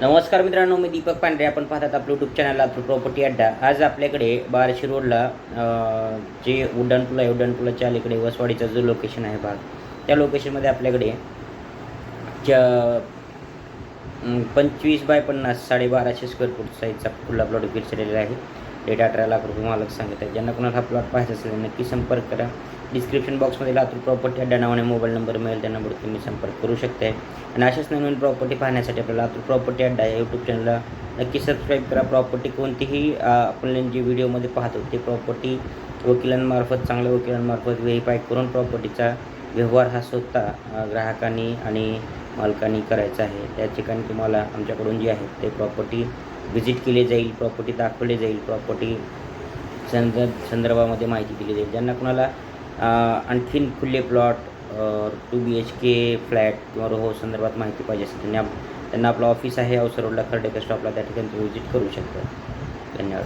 नमस्कार मित्रांनो मी दीपक पांढरे. आपण पाहतात आपलं यूट्यूब चॅनल आपलं प्रॉपर्टी अड्डा. आज आपल्याकडे बारशी रोडला जे उड्डाणपुला आहे उड्डाणपुलाच्या अलीकडे वसवाडीचा जो लोकेशन आहे भाग त्या लोकेशनमध्ये आपल्याकडे च्या पंचवीस बाय पन्नास साडेबाराशे स्क्वेअर फूट साईजचा खुला प्लॉट विक्री झालेला आहे. डेट अठरा लाख रुपये मालक सांगत आहे ज्यांना कोणाला हा प्लॉट पाहायचा असेल नक्की संपर्क करा. डिस्क्रिप्शन बॉक्समध्ये लातूर प्रॉपर्टी अड्डा नावाने मोबाईल नंबर मिळेल त्या नंबरवर तुम्ही संपर्क करू शकता. आणि अशाच नवीन प्रॉपर्टी पाहण्यासाठी आपल्याला लातूर प्रॉपर्टी अड्डा या यूट्यूब चॅनलला नक्की सबस्क्राईब करा. प्रॉपर्टी कोणतीही आपण जी व्हिडिओमध्ये पाहतो ते प्रॉपर्टी वकिलांमार्फत चांगल्या वकिलांमार्फत व्हेरीफाय करून प्रॉपर्टीचा व्यवहार हा स्वतः ग्राहकांनी आणि मालकांनी करायचा आहे. त्या ठिकाणी तुम्हाला आमच्याकडून जी आहे ते प्रॉपर्टी व्हिजिट केली जाईल प्रॉपर्टी दाखवली जाईल प्रॉपर्टी संद संदर्भामध्ये माहिती दिली जाईल. ज्यांना कुणाला आणखीन खुले plot two B H K flat किंवा रोहो संदर्भात माहिती पाहिजे असेल त्यांनी आप- त्यांना आपलं ऑफिस आहे अवसर रोडला खर्डेकर स्टॉपला त्या ठिकाणी तुम्ही व्हिजिट करू शकता. धन्यवाद.